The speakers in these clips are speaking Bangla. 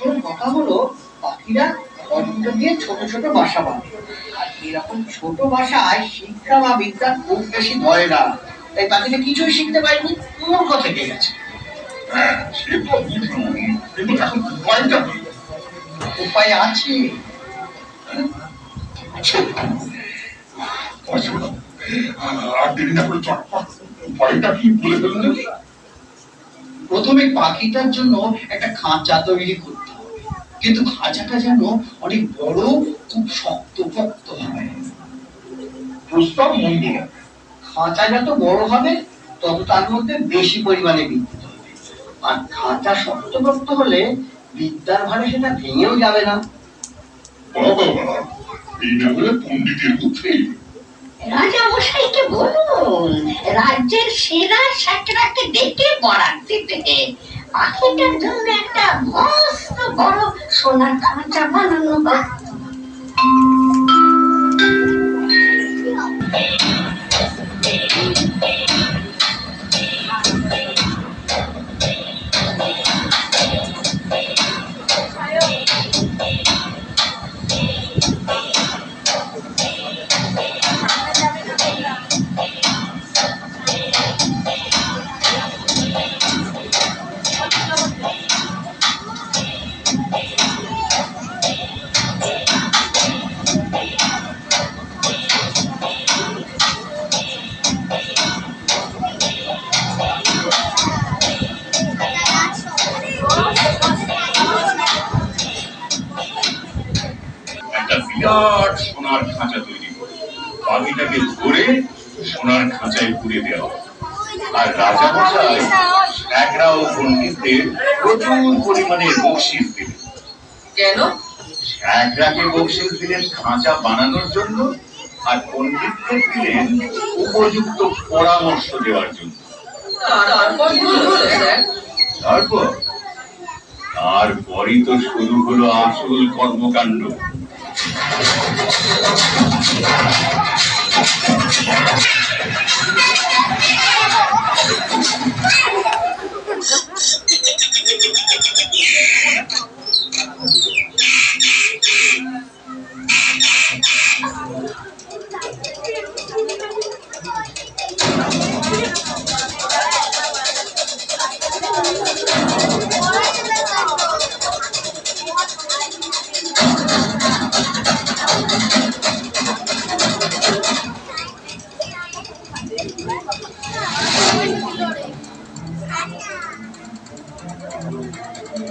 আসল কথা হলো পাখিরা ঘরগুলো দিয়ে ছোট ছোট বাসা বাঁধে। আর এরকম ছোট বাসায় শিক্ষা বা বিদ্যা খুব বেশি ধরে না। তাই পাখিটা কিছুই শিখতে পারেনি মূর্খ থেকে গেছে। উপায় আছে? ফেলুন? দেখি প্রথমে পাখিটার জন্য একটা খাঁচা তৈরি করতে কিন্তু খাঁচাটা যেন অনেক বড় খুব শক্ত পক্ত হয়। প্রস্তাব মন্দ খাঁচা যত বড় হবে তত তার মধ্যে বেশি পরিমাণে বিদ্যুৎ হবে। আর খাঁচা শক্তপোক্ত হলে বিদ্যার ভারে সেটা ভেঙেও যাবে না। পণ্ডিতের বুদ্ধি। রাজা মশাইকে বলুন রাজ্যের সেরা সাঁতরাকে ডেকে বরাদ দিতে। পাখিটার জন্য একটা মস্ত বড় সোনার খাঁচা বানানো হোক। বিরাট সোনার খাঁচা তৈরি করে। পাখিটাকে ধরে সোনার খাঁচায় পুরে দেওয়া আর রাজা মশাই একরা ও পণ্ডিতদের প্রচুর পরিমাণে বকশিস দিলেন। কেন? একরাকে বকশিস দিলেন খাঁচা বানানোর জন্য আর পণ্ডিতদের দিলেন উপযুক্ত পরামর্শ দেওয়ার জন্য। তারপর? তারপরই তো শুরু হলো আসল কর্মকাণ্ড। よろしくお願いします。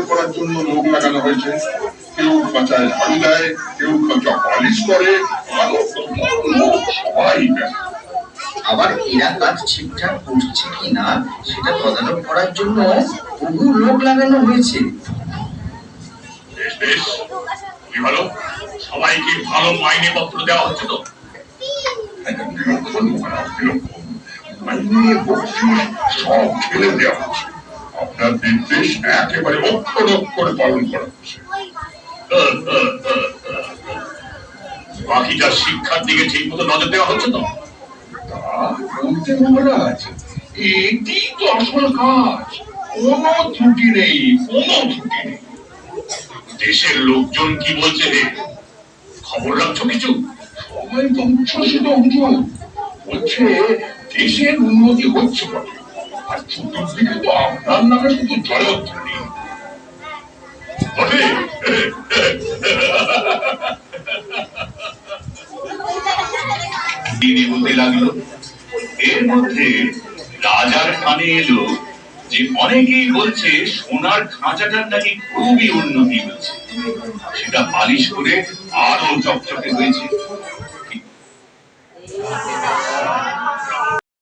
দেখভাল করার জন্য লোক লাগানো হয়েছে। কেউ খাঁচায় ঝাড়ু দেয় কেউ খাঁচা পালিশ করে। সবাই আবার এরা কাজ ঠিকঠাক করছে কিনা সেটা তদারক করার জন্য বহু লোক লাগানো হয়েছে। কি ভালো সবাইকে ভালো মাইনে পত্র দেওয়া হচ্ছে তো? বকশিস সব ছেড়ে দেওয়া হচ্ছে। আপনার নির্দেশ একেবারে অক্ষর অক্ষরে পালন করা হচ্ছে। বাকিটা শিক্ষার দিকে ঠিক মতো নজর দেওয়া হচ্ছে তো? এটি তো আসল কাজ। কোনো ত্রুটি নেই, কোনো ত্রুটি নেই। দেশের লোকজন কি বলছে হে খবর রাখছো কিছু? সবাই উচ্ছ্বসিত হুজুর বলছে দেশের উন্নতি হচ্ছে বটে। আর চতুর্দিকে তো আপনার নামে শুধু জয়ধ্বনি তিনি বলতে লাগল এর মধ্যে রাজার কানে এলো যে অনেকেই বলছে সোনার খাঁচাটার নাকি খুবই উন্নতি হচ্ছে সেটা পালিশ করে আরও চকচকে হয়েছে